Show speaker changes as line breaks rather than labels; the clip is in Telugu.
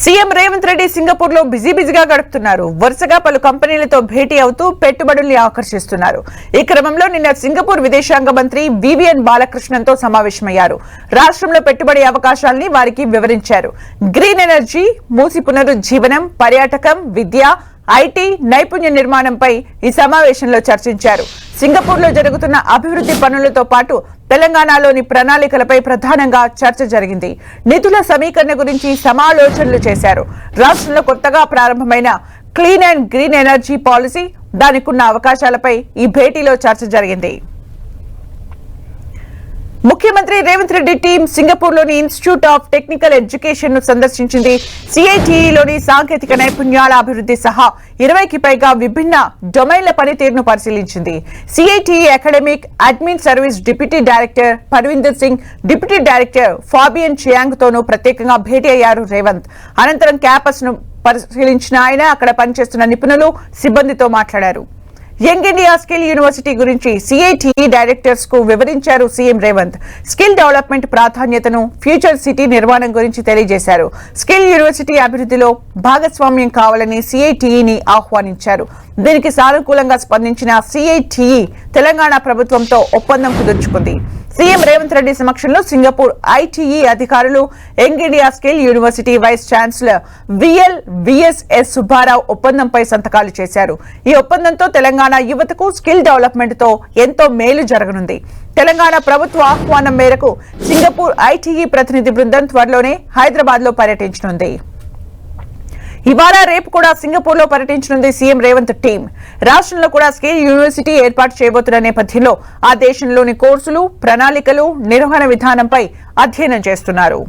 సీఎం రేవంత్ రెడ్డి సింగపూర్లో బిజీ బిజీగా గడుపుతున్నారు. వరుసగా పలు కంపెనీలతో భేటీ అవుతూ పెట్టుబడుల్ని ఆకర్షిస్తున్నారు. ఈ క్రమంలో నిన్న సింగపూర్ విదేశాంగ మంత్రి వివిఎన్ బాలకృష్ణన్తో సమావేశమయ్యారు. రాష్ట్రంలో పెట్టుబడి అవకాశాల్ని వారికి వివరించారు. గ్రీన్ ఎనర్జీ మూసి పునరుజ్జీవనం పర్యాటకం విద్య ఐటీ నైపుణ్య నిర్మాణంపై ఈ సమావేశంలో చర్చించారు. సింగపూర్లో జరుగుతున్న అభివృద్ధి పనులతో పాటు తెలంగాణలోని ప్రణాళికలపై ప్రధానంగా చర్చ జరిగింది. నిధుల సమీకరణ గురించి సమాలోచనలు చేశారు. రాష్ట్రంలో కొత్తగా ప్రారంభమైన clean and green energy policy దానికున్న అవకాశాలపై ఈ భేటీలో చర్చ జరిగింది. ముఖ్యమంత్రి రేవంత్ రెడ్డి టీం సింగపూర్లోని ఇన్స్టిట్యూట్ ఆఫ్ టెక్నికల్ ఎడ్యుకేషన్ను సందర్శించింది. సిఐటిఈలోని సాంకేతిక నైపుణ్యాల అభివృద్ధి సహా ఇరవైకి పైగా విభిన్న డొమైన్ల పనితీరును పరిశీలించింది. CITE academic admin service deputy director Parvinder Singh deputy director Fabian Chiang తోనూ ప్రత్యేకంగా భేటీ అయ్యారు రేవంత్. అనంతరం క్యాంపస్ను పరిశీలించిన ఆయన అక్కడ పనిచేస్తున్న నిపుణులు సిబ్బందితో మాట్లాడారు. యంగ్ ఇండియా స్కిల్ యూనివర్సిటీ గురించి సిఐటిఈ డైరెక్టర్స్కు వివరించారు సీఎం రేవంత్. స్కిల్ డెవలప్మెంట్ ప్రాధాన్యతను ఫ్యూచర్ సిటీ నిర్మాణం గురించి తెలియజేశారు. స్కిల్ యూనివర్సిటీ అభివృద్ధిలో భాగస్వామ్యం కావాలని సిఐటిఈని ఆహ్వానించారు. దీనికి సానుకూలంగా స్పందించిన సిఐటిఈ తెలంగాణ ప్రభుత్వంతో ఒప్పందం కుదుర్చుకుంది. సీఎం రేవంత్ రెడ్డి సమక్షంలో సింగపూర్ ఐటీఈ అధికారులు young India skill university vice chancellor VL VSS Subbarao ఒప్పందంపై సంతకాలు చేశారు. ఈ ఒప్పందంతో తెలంగాణ యువతకు స్కిల్ డెవలప్మెంట్తో ఎంతో మేలు జరగనుంది. తెలంగాణ ప్రభుత్వ ఆహ్వానం మేరకు సింగపూర్ ఐటీఈ ప్రతినిధి బృందం త్వరలోనే హైదరాబాద్లో పర్యటించనుంది. ఇవాళ రేపు కూడా సింగపూర్లో పర్యటించనుంది సీఎం రేవంత్ టీం రాష్ట్రంలో కూడా స్కిల్ యూనివర్సిటీ ఏర్పాటు చేయబోతున్న నేపథ్యంలో ఆ దేశంలోని కోర్సులు ప్రణాళికలు నిర్వహణ విధానంపై అధ్యయనం చేస్తున్నారు.